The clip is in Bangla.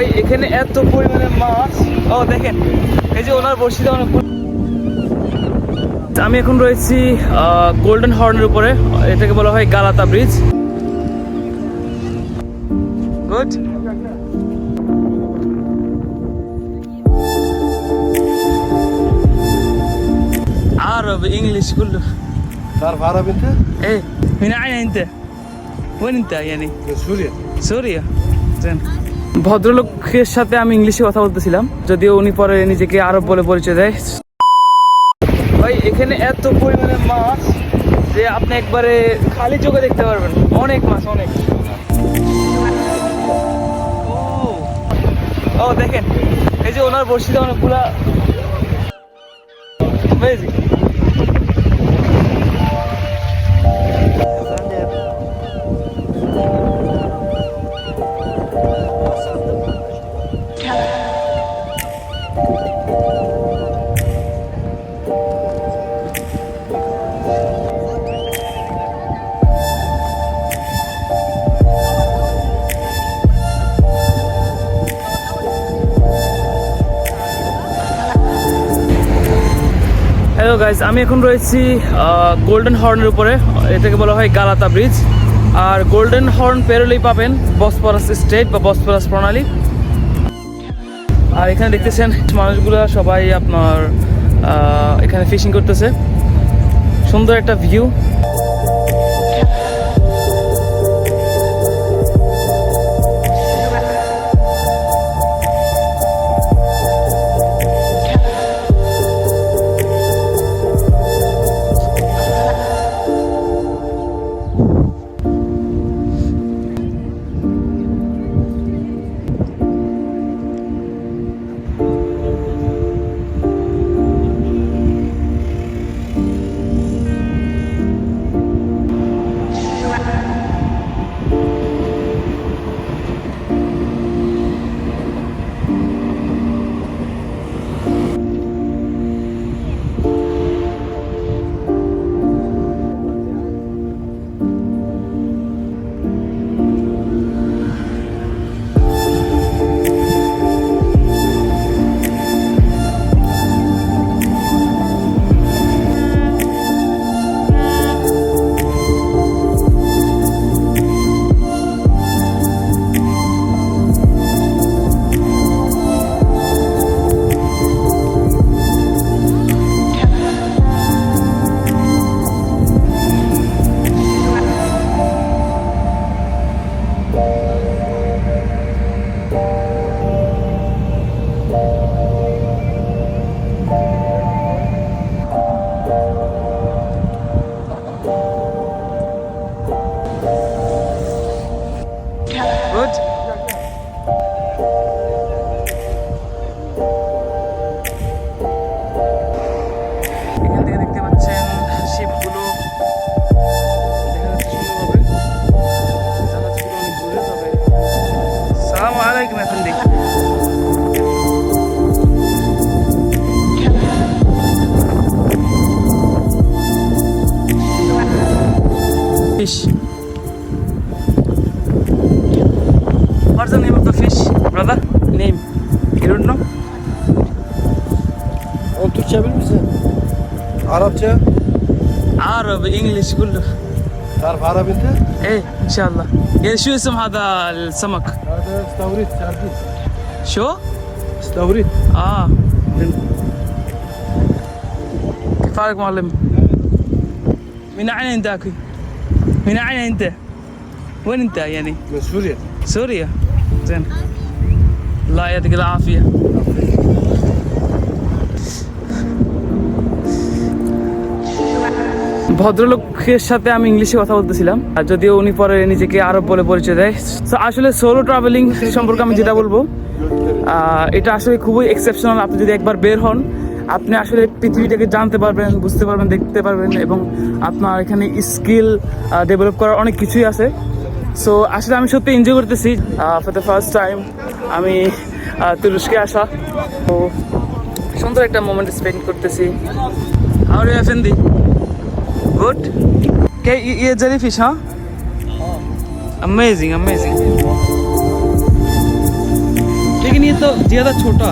ভাই এখানে এত পরিমাণে মাছ ও দেখেন এই যে ওনার বসিতে অনেক আমি এখন রয়েছি গোল্ডেন হর্নের উপরে এটাকে বলা হয় গালাতা ব্রিজ গুড عربي انجلش كله تعرف عربي انت؟ ايه من اين انت؟ وين انت يعني؟ من سوريا সুরিয়া দেন ভদ্রলোকের সাথে আমি ইংলিশে কথা বলতেছিলাম, যদিও উনি পরে নিজেকে আরব বলে পরিচয় দেয়। ভাই, এখানে এত পরিমাণে মাছ যে আপনি একবারে খালি চোখে দেখতে পারবেন। অনেক মাছ, অনেক। ও দেখেন, এই যে ওনার বড়শিতে অনেকগুলা হ্যালো গাইস আমি এখন রয়েছি গোল্ডেন হর্নের উপরে। এটাকে বলা হয় গালাতা ব্রিজ আর গোল্ডেন হর্ন পেরোলেই পাবেন বসপরাস স্টেট বা বসপরাস প্রণালী। আর এখানে দেখতেছেন মানুষগুলো সবাই আপনার এখানে ফিশিং করতেছে। সুন্দর একটা view fish. What's the name of the fish, brother? Name? You don't know? O Türkçe bilir misin? Arapça? عربي انجلش كله تعرف عربي انت؟ ايه ان شاء الله يعني شو اسم هذا السمك هذا استوريت سردين شو استوريت اه كيف حالك معلم من اين انت اخي من اين انت وين انت يعني من سوريا سوريا زين الله يعطيك العافيه ভদ্রলোকের সাথে আমি ইংলিশে কথা বলতেছিলাম আর যদিও উনি পরে নিজেকে আরব বলে পরিচয় দেয় তো আসলে সোলো ট্রাভেলিং সম্পর্কে আমি যেটা বলবো আহ, এটা আসলে খুবই এক্সেপশনাল আপনি যদি একবার বের হন আপনি আসলে পৃথিবীটাকে জানতে পারবেন বুঝতে পারবেন দেখতে পারবেন এবং আপনার এখানে স্কিল ডেভেলপ করার অনেক কিছুই আছে সো আসলে আমি সত্যি এনজয় করতেছি ফর দ্য ফার্স্ট টাইম আমি আহ, তুরস্কে আসা তো সুন্দর একটা মোমেন্ট স্পেন্ড করতেছি আর এফেন্দি গুড কে ইয়ে জেলি ফিশ হ্যাঁ অ্যামেজিং অ্যামেজিং तो ज्यादा छोटा